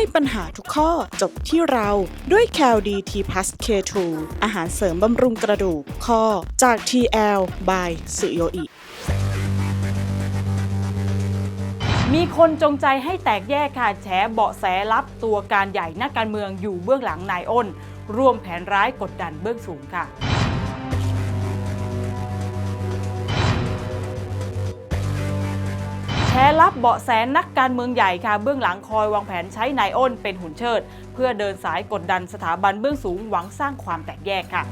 ให้ปัญหาทุกข้อจบที่เราด้วย c a l d t p l u s K2 อาหารเสริมบำรุงกระดูกข้อจาก TL by สุโยอิมีคนจงใจให้แตกแยกค่ะแฉเบาะแสลับตัวการใหญ่นักการเมืองอยู่เบื้องหลังนายอ้น ร่วมแผนร้ายกดดันเบื้องสูงค่ะ แชร์ลับเบาะแสนักการเมืองใหญ่ค่ะเบื้องหลังคอยวางแผนใช้นายอ้นเป็นหุ่นเชิด เพื่อเดินสายกดดันสถาบันเบื้องสูงหวังสร้างความแตกแยกค่ะ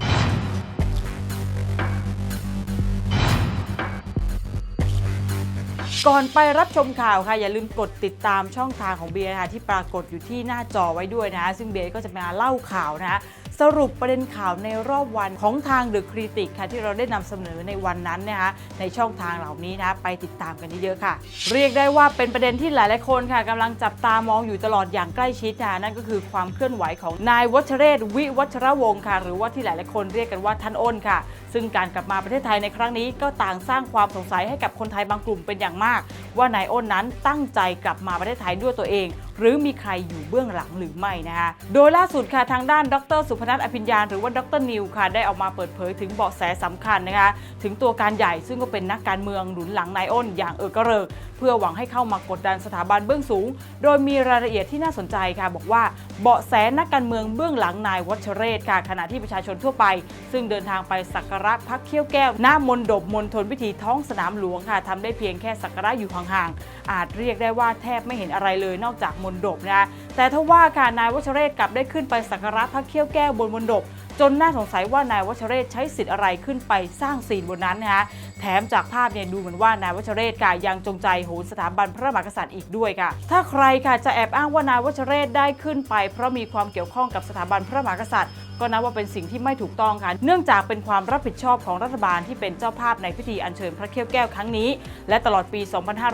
ก่อนไปรับชมข่าวค่ะอย่าลืมกดติดตามช่องทางของเบียร์นะคะที่ปรากฏอยู่ที่หน้าจอไว้ด้วยนะ ซึ่งเบียร์ก็จะมาเล่าข่าวนะคะ สรุปประเด็นข่าวในรอบวันของทาง The Critic ค่ะที่เราได้นำเสนอในวันนั้นนะคะในช่องทางเหล่านี้นะไปติดตามกันเยอะๆค่ะ เรียกได้ว่าเป็นประเด็นที่หลายๆคนค่ะกำลังจับตามองอยู่ตลอดอย่างใกล้ชิดค่ะนั่นก็คือความเคลื่อนไหวของนายวัชเรศวิวัชรวงศ์ค่ะ หรือว่าที่หลายๆคนเรียกกันว่าท่านอ้นค่ะ ซึ่งการกลับมาประเทศไทยในครั้งนี้ก็ต่างสร้างความสงสัยให้กับคนไทยบางกลุ่มเป็นอย่างมาก ว่านายอ้นนั้นตั้งใจกลับมาประเทศไทยด้วยตัวเอง หรือมีใครอยู่เบื้องหลังหรือไม่นะคะโดยล่าสุดค่ะทางด้านดร สุพนัทอภิญญาหรือว่าดรนิวค่ะได้ออกมาเปิดเผยถึงเบาะแสสำคัญนะคะถึงตัวการใหญ่ซึ่งก็เป็นนักการเมืองหนุนหลังนายอ้นอย่างเออกระเริกเพื่อหวังให้เข้ามากดดันสถาบันเบื้องสูง โดยมีรายละเอียดที่น่าสนใจค่ะ บอกว่าเบาะแสนักการเมืองเบื้องหลังนายวัชเรศค่ะ ขณะที่ประชาชนทั่วไป ซึ่งเดินทางไปสักการะพักเขี้ยวแก้ว หน้ามนดบมณฑลพิธีท้องสนามหลวงค่ะทำได้เพียงแค่สักการะอยู่ห่างๆอาจเรียกได้ว่าแทบไม่เห็นอะไรเลยนอกจากมนดบนะแต่ถ้าว่าค่ะนายวัชเรศกลับได้ขึ้นไปสักการะพักเขี้ยวแก้วบนมนดบ จนน่าสงสัยว่านายวัชเรศใช้สิทธิ์อะไรขึ้นไปสร้างซีนบนนั้นนะคะแถมจากภาพเนี่ยดูเหมือนว่านายวัชเรศค่ะยังจงใจโหนสถาบันพระมหากษัตริย์อีกด้วยค่ะ ถ้าใครค่ะจะแอบอ้างว่านายวัชเรศได้ขึ้นไป เพราะมีความเกี่ยวข้องกับสถาบันพระมหากษัตริย์ ก็นับว่าเป็นสิ่งที่ไม่ถูกต้องค่ะ เนื่องจากเป็นความรับผิดชอบของรัฐบาลที่เป็นเจ้าภาพในพิธีอัญเชิญพระเขี้ยวแก้วครั้งนี้ และตลอดปี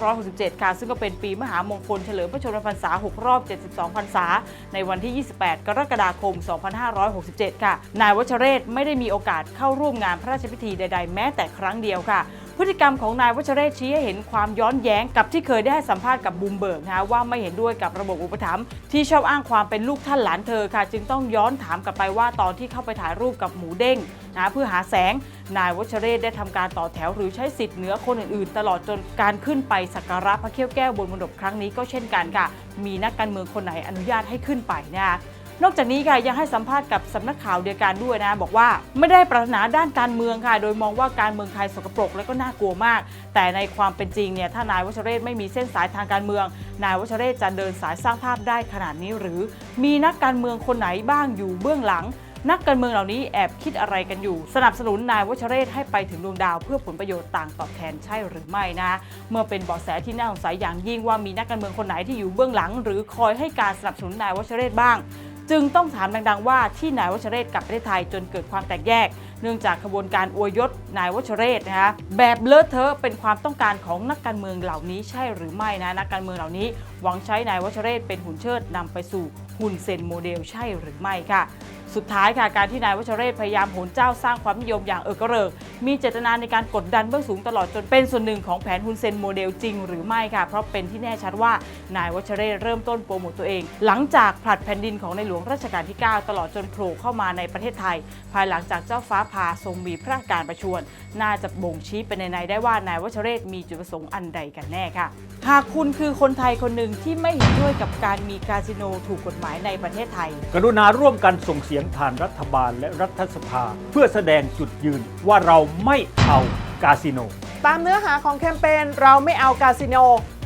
2567 ค่ะ ซึ่งก็เป็นปีมหามงคลเฉลิมพระชนมพรรษา 6 รอบ 72 พรรษา ในวันที่ 28 กรกฎาคม 2567 ค่ะ นายวัชเรศไม่ได้มีโอกาสเข้าร่วมงานพระราชพิธีใด ๆ แม้แต่ครั้งเดียวค่ะ พฤติกรรมของนายวัชเรศชี้ให้เห็นความย้อนแย้งกับที่เคยได้ให้สัมภาษณ์กับบูมเบิร์กนะคะว่าไม่เห็นด้วยกับระบบอุปถัมภ์ที่ชอบอ้างความเป็นลูกท่านหลานเธอค่ะ จึงต้องย้อนถามกลับไปว่าตอนที่เข้าไปถ่ายรูปกับหมูเด้งนะเพื่อหาแสงนายวัชเรศได้ทำการต่อแถวหรือใช้สิทธิ์เหนือคนอื่นๆ ตลอดจนการขึ้นไปสักการะพระเขี้ยวแก้วบนมณฑปครั้งนี้ก็เช่นกันค่ะ มีนักการเมืองคนไหนอนุญาตให้ขึ้นไปนะคะ นอกจากนี้ค่ะยังให้สัมภาษณ์กับสำนักข่าวเดียวกันด้วยนะบอกว่าไม่ได้ปรารถนาด้านการเมืองค่ะ โดยมองว่าการเมืองไทยสกปรกและก็น่ากลัวมาก แต่ในความเป็นจริงเนี่ยถ้านายวัชเรศไม่มีเส้นสายทางการเมือง นายวัชเรศจะเดินสายสร้างภาพได้ขนาดนี้หรือ มีนักการเมืองคนไหนบ้างอยู่เบื้องหลังนักการเมืองเหล่านี้แอบคิดอะไรกันอยู่ สนับสนุนนายวัชเรศให้ไปถึงดวงดาวเพื่อผลประโยชน์ต่างตอบแทนใช่หรือไม่นะ เมื่อเป็นเบาะแสที่น่าสงสัยอย่างยิ่งว่ามีนักการเมืองคนไหนที่อยู่เบื้องหลัง หรือคอยให้การสนับสนุนนายวัชเรศบ้าง จึงต้องถามดังๆว่าที่นายวัชเรศกลับประเทศไทยจนเกิดความแตกแยก เนื่องจากขบวนการอวยยศนายวัชเรศนะคะแบบเลอะเทอะเป็นความต้องการของนักการเมืองเหล่านี้ใช่หรือไม่นะนักการเมืองเหล่านี้ หวังใช้นายวัชเรศเป็นหุ่นเชิดนำไปสู่หุ่นเซนโมเดลใช่หรือไม่ค่ะ สุดท้ายค่ะการที่นายวัชเรศพยายามโหนเจ้าสร้างความนิยมอย่างเออกเริก มีเจตนาในการกดดันเบื้องสูงตลอดจนเป็นส่วนหนึ่งของแผนฮุนเซนโมเดลจริงหรือไม่ค่ะ เพราะเป็นที่แน่ชัดว่านายวัชเรศเริ่มต้นโปรโมตตัวเอง หลังจากผลัดแผ่นดินของในหลวงรัชกาลที่ 9 ตลอดจนโผล่เข้ามาในประเทศไทย ภายหลังจากเจ้าฟ้าพาทรงมีพระการประชวรน่าจะบ่งชี้ไปในในได้ว่านายวัชเรศมีจุดประสงค์อันใดกันแน่ค่ะ หากคุณคือคนไทยคนหนึ่งที่ไม่เห็นด้วยกับการมีคาสิโนถูกกฎหมายในประเทศไทย กรุณาร่วมกันส่งเสียงผ่านรัฐบาลและรัฐสภา เพื่อแสดงจุดยืนว่าเราไม่เอากาสิโน ตามเนื้อหาของแคมเปญเราไม่เอาคาสิโน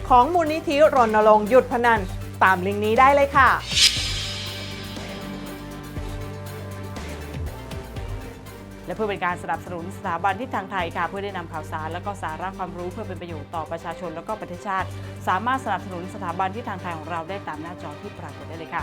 ของมูลนิธิรณรงค์หยุดพนัน ตามลิงก์นี้ได้เลยค่ะและเพื่อเป็นการสนับสนุนสถาบันที่ทางไทยค่ะเพื่อได้นำข่าวสาร และก็สาระความรู้เพื่อเป็นประโยชน์ต่อประชาชนและก็ประเทศชาติ สามารถสนับสนุนสถาบันที่ทางไทยของเราได้ตามหน้าจอที่ปรากฏได้เลยค่ะ